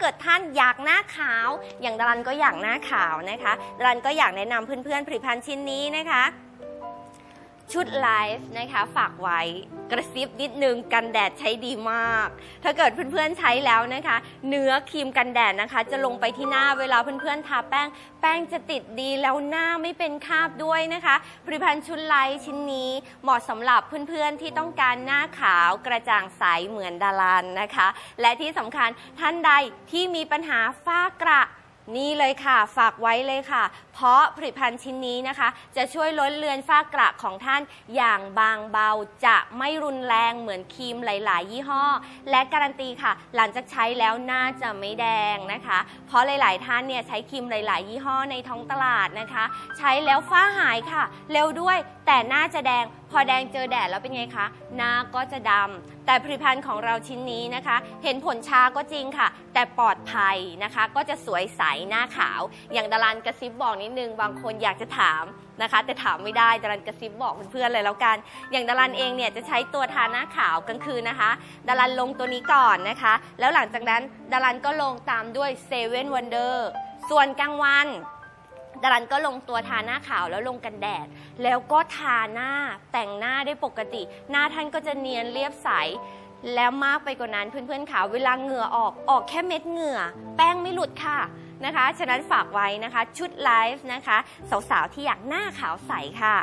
เกิดท่านอยากหน้าขาว อย่างดารันก็อยากหน้าขาวนะคะดารันก็อยากแนะนำเพื่อนๆผลิตภัณฑ์ชิ้นนี้นะคะ ชุดไลฟ์นะคะฝากไว้กระซิบนิดนึงกันแดดใช้ดีมาก ถ้าเกิดเพื่อนๆใช้แล้วนะคะ เนื้อครีมกันแดดนะคะ จะลงไปที่หน้าเวลาเพื่อนๆทาแป้ง แป้งจะติดดีแล้วหน้าไม่เป็นคราบด้วยนะคะผลิตภัณฑ์ชุดไลฟ์ชิ้นนี้เหมาะสำหรับเพื่อนๆที่ต้องการหน้าขาวกระจ่างใสเหมือนดารันนะคะ และที่สำคัญท่านใดที่มีปัญหาฝ้ากระ นี่เลยค่ะ ฝากไว้เลยค่ะ เพราะผลิตภัณฑ์ชิ้นนี้นะคะ จะช่วยลดเลือนฝ้ากระของท่านอย่างบางเบาจะไม่รุนแรงเหมือนครีมหลาย ๆ ยี่ห้อ และการันตีค่ะ หลังจากใช้แล้วหน้าจะไม่แดงนะคะ เพราะหลาย ๆ ท่านเนี่ยใช้ครีมหลาย ๆ ยี่ห้อในท้องตลาดนะคะ ใช้แล้วฝ้าหายค่ะ เร็วด้วยแต่หน้าจะแดง พอแดงเจอแดดแล้วเป็นไงคะหน้าก็จะดำ แต่ผลิตภัณฑ์ของเราชิ้นนี้นะคะ เห็นผลช้าก็จริงค่ะ แต่ปลอดภัยนะคะ ก็จะสวยใสหน้าขาว อย่างดารันกระซิบบอกนิดนึง บางคนอยากจะถามนะคะ แต่ถามไม่ได้ดารันกระซิบบอกเพื่อนๆเลยแล้วกัน อย่างดารันเองเนี่ยจะใช้ตัวทาหน้าขาวกลางคืนนะคะดารันลงตัวนี้ก่อนนะคะ แล้วหลังจากนั้นดารันก็ลงตามด้วยเซเว่นวันเดอร์ส่วนกลางวัน ดารันก็ลงตัวทาหน้าขาวแล้วลงกันแดด แล้วก็ทาหน้าแต่งหน้าได้ปกติ หน้าท่านก็จะเนียนเรียบใส แล้วมากไปกว่านั้นเพื่อนๆขาเวลาเหงื่อออกออกแค่เม็ดเหงื่อ แป้งไม่หลุดค่ะนะคะ ฉะนั้นฝากไว้นะคะ ชุดไลฟ์นะคะ สาวๆที่อยากหน้าขาวใสค่ะ